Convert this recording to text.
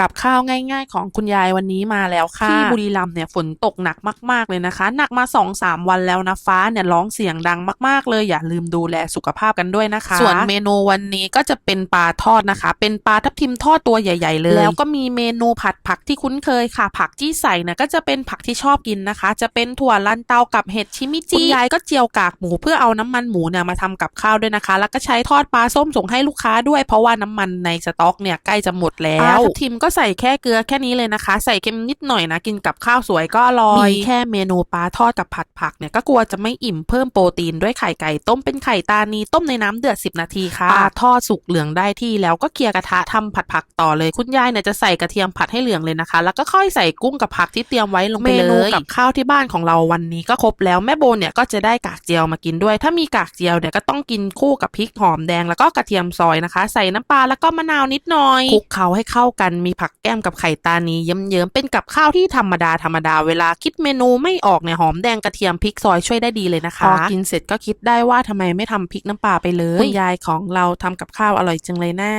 กับข้าวง่าย ๆ ของคุณยายวันนี้มาแล้วค่ะที่บุรีรัมย์เนี่ยฝนตกหนักมาก ๆเลยนะคะ หนักมา2-3วันแล้วนะฟ้าเนี่ยร้องเสียงดังมาก ๆ เลยอย่าลืมดูแลสุขภาพกันด้วยนะคะ ส่วนเมนูวันนี้ก็จะเป็นปลาทอดนะคะ เป็นปลาทับทิมทอดตัวใหญ่ ๆ เลย แล้วก็มีเมนูผัดผักที่คุ้นเคยค่ะ ผักที่ใส่เนี่ยก็จะเป็นผักที่ชอบกินนะคะ จะเป็นถั่วลันเตากับเห็ดชิมิจิคุณยายก็เจียวกากหมูเพื่อเอาน้ำมันหมูเนี่ยมาทำกับข้าวด้วยนะคะ แล้วก็ใช้ทอดปลาส้มส่งให้ลูกค้าด้วยเพราะว่าน้ำมันในสต็อกเนี่ยใกล้จะหมดแล้วปลาทับทิมก็ใส่แค่เกลือแค่นี้เลยนะคะ ใส่เค็มนิดหน่อยนะ กินกับข้าวสวยก็อร่อย มีแค่เมนูปลาทอดกับผัดผักเนี่ยก็กลัวจะไม่อิ่มเพิ่มโปรตีนด้วยไข่ไก่ต้มเป็นไข่ตานีต้มในน้ำเดือด 10 นาทีค่ะปลาทอดสุกเหลืองได้ที่แล้วก็เคลียร์กระทะทำผัดผักต่อเลยคุณยายเนี่ยจะใส่กระเทียมผัดให้เหลืองเลยนะคะ แล้วก็ค่อยใส่กุ้งกับผักที่เตรียมไว้ลงไปเลยเมนูกับข้าวที่บ้านของเราวันนี้ก็ครบแล้วแม่โบเนี่ยก็จะได้กากเจียวมากินด้วย ถ้ามีกากเจียวเนี่ยก็ต้องกินคู่กับพริกหอมแดงแล้วก็กระเทียมซอยนะคะ ใส่น้ำปลาแล้วก็มะนาวนิดหน่อยคลุกเคล้าให้เข้ากันมีผักแก้มกับไข่ตานีเยิ้มๆเป็นกับข้าวที่ธรรมดาธรรมดาเวลาคิดเมนูไม่ออกเนี่ยหอมแดงกระเทียมพริกซอยช่วยได้ดีเลยนะคะพอกินเสร็จก็คิดได้ว่าทำไมไม่ทำพริกน้ำปลาไปเลยคุณยายของเราทำกับข้าวอร่อยจังเลยนะ